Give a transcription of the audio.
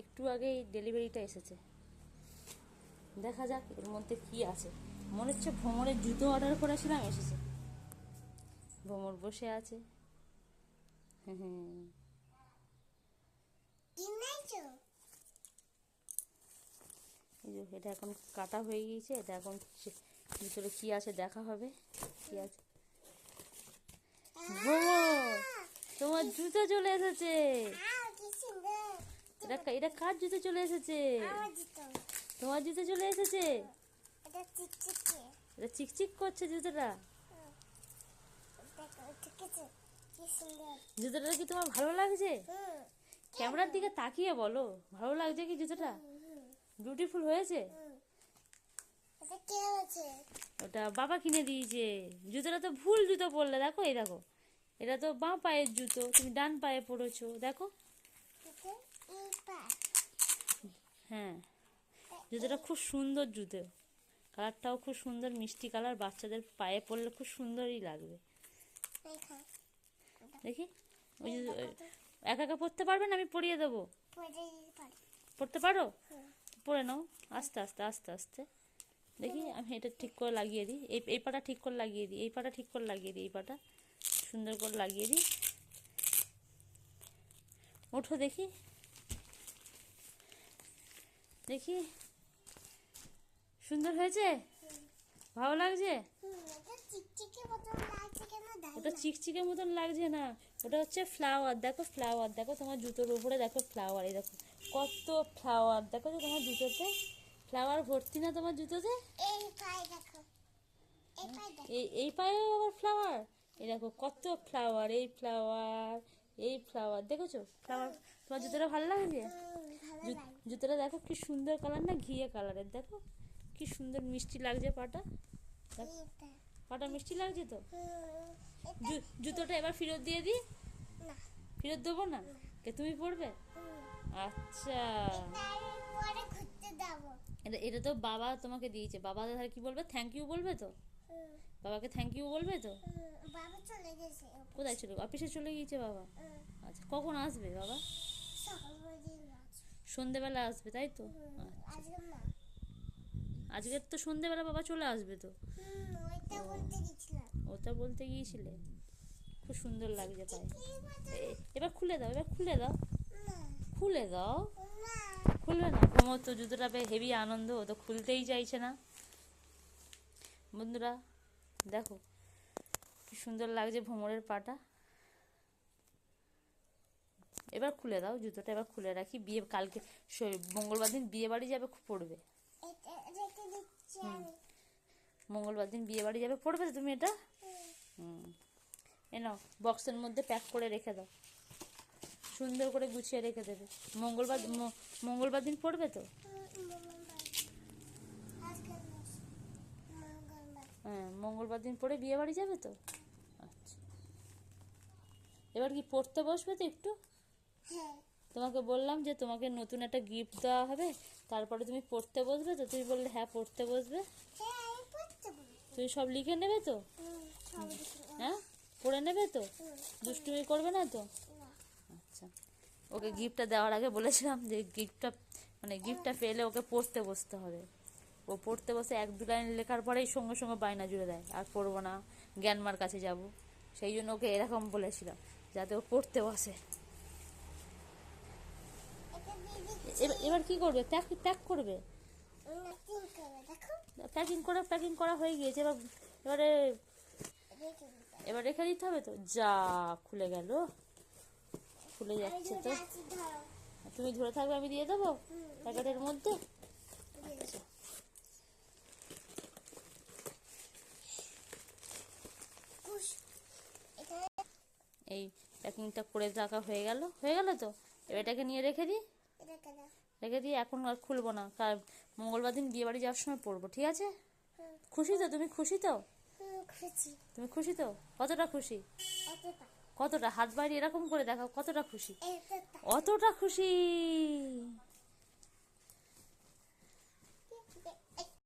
একটু আগেই ডেলিভারিটা এসেছে। দেখা যাক এর মধ্যে কি আছে। মনে হচ্ছে ভ্রমণের জুতো অর্ডার করেছিলাম এসেছে। ভ্রমর বসে আছে। এই যে এটা এখন কাটা হয়ে গিয়েছে এটা এখন ভিতরে কি আছে দেখা হবে। কি আছে? তোমার জুতো চলে এসেছে। এটা এটা কার জুতো চলে এসেছে? তোমার জুতো চলে এসেছে? এটা চিকচিক। করছে জুতোটা। জুতোটা কি তোমার ভালো লাগছে? ক্যামেরার দিকে তাকিয়ে বলো ভালো লাগছে কি জুতোটা? বিউটিফুল হয়েছে? ওটা বাবা কিনে দিয়েছে। জুতোটা তো ভুল জুতো পরলে দেখো এই দেখো। এটা তো বাঁ পায়ের জুতো তুমি ডান পায়ে পড়েছো দেখো। হ্যাঁ। জুতোটা খুব সুন্দর জুতো। কালারটাও খুব সুন্দর মিষ্টি কালার বাচ্চাদের পায়ে পরলে খুব সুন্দরই লাগবে। দেখি ওই একা একা পরতে পারবেন আমি পরিয়ে দেবো। পড়তে পারো? পরে নাও। আস্তে আস্তে আস্তে আস্তে। দেখি আমি এটা ঠিক করে লাগিয়ে দিই। এই এই পাটা ঠিক করে লাগিয়ে দিই। এই পাটা ঠিক করে লাগিয়ে দিই। এই পাটা সুন্দর করে লাগিয়ে দিই। ওঠো দেখি। দেখি। সুন্দর হয়েছে? ভালো লাগছে? ওটা চিকচিকের মতন লাগছে না। ওটা হচ্ছে ফ্লাওয়ার দেখো ফ্লাওয়ার দেখো তোমার জুতোর উপরে দেখো ফ্লাওয়ার এই দেখো, কত ফ্লাওয়ার দেখো তো তোমার জুতোতে। ফ্লাওয়ার ভর্তি না তোমার জুতোতে? এই এই পায়েও আবার ফ্লাওয়ার এই দেখো, কত ফ্লাওয়ার এই ফ্লাওয়ার এই ফ্লাওয়ার দেখেছ? ফ্লাওয়ার তোমার জুতোটা ভালো লাগছে? জুতোটা দেখো কি সুন্দর কালার না ঘিয়ে কালারের দেখো কি সুন্দর মিষ্টি লাগছে পাটা। পাটা মিষ্টি লাগছে তো? জুতোটা এবার ফেরত দিয়ে দিই? ফেরত দেবো না? কে তুমি পড়বে আচ্ছা। এটা এটা তো বাবা তোমাকে দিয়েছে। বাবা তাহলে কি বলবে? থ্যাংক ইউ বলবে তো? বাবাকে থ্যাংক ইউ বলবে তো? বাবা চলে গেছে কোথায় চলে? অফিসে চলে গিয়েছে বাবা? আচ্ছা কখন আসবে বাবা? সন্ধেবেলা আসবে তাই তো? আচ্ছা। আজকে তো সন্ধেবেলা বাবা চলে আসবে তো? ওটা বলতে গিয়েছিলে? খুব সুন্দর লাগছে পায়ে এ- এবার খুলে দাও এবার খুলে দাও। খুলে দাও। খুলবে না? ভ্রমর তো জুতোটা পেয়ে হেভি আনন্দ ও তো খুলতেই চাইছে না। বন্ধুরা দেখো কি সুন্দর লাগছে ভ্রমরের পাটা। এবার খুলে দাও, জুতোটা এবার খুলে রাখি। বিয়ে, কালকে মঙ্গলবার দিন বিয়ে বাড়ি যাবে পড়বে। মঙ্গলবার দিন বিয়ে বাড়ি যাবে, পড়বে তো তুমি এটা? হুম। বক্সের মধ্যে প্যাক করে রেখে দাও। সুন্দর করে গুছিয়ে রেখে দেবে। মঙ্গলবার মঙ্গলবার দিন পড়বে তো? হ্যাঁ মঙ্গলবার দিন পরে বিয়ে বাড়ি যাবে তো? আচ্ছা। এবার কি পড়তে বসবে তো একটু? তোমাকে বললাম যে তোমাকে নতুন একটা গিফট দেওয়া হবে, তারপরে তুমি পড়তে বসবে তো তুমি বললে হ্যাঁ পড়তে বসবে। তুমি সব লিখে নেবে তো? হ্যাঁ? পড়ে নেবে তো? দুষ্টুমি করবে না তো? আচ্ছা। ওকে গিফটটা দেওয়ার আগে বলেছিলাম যে গিফটটা মানে গিফটটা পেলে ওকে পড়তে বসতে হবে। ও পড়তে বসে এক দু লাইন লেখার পরেই সঙ্গে সঙ্গে বায়না জুড়ে দেয়, আর পড়ব না, জ্ঞানমার কাছে যাব। সেই জন্য ওকে এরকম বলেছিলাম, যাতে ও পড়তে বসে এটা দিয়ে দিচ্ছি এবার কি করবে? প্যাক প্যাক করবে? প্যাকিং করে, প্যাকিং করা হয়ে গিয়েছে। এবার, এবারে, এবার রেখে দিতে হবে তো? যা, খুলে গেল। খুলে যাচ্ছে তো। তুমি ধরে থাকবে, আমি দিয়ে দেবো প্যাকেটের মধ্যে? এই প্যাকিংটা করে রাখা হয়ে গেল। হয়ে গেল তো? এবার এটাকে নিয়ে রেখে দিই। রেখে দিয়ে এখন আর খুলবো না। কাল মঙ্গলবার দিন বিয়ে বাড়ি যাওয়ার সময় পড়ব ঠিক আছে? খুশি তো? তুমি খুশি তো? তুমি খুশি তো? কতটা খুশি? কতটা? হাত বাড়ি এরকম করে দেখাও কতটা খুশি? অতটা খুশি!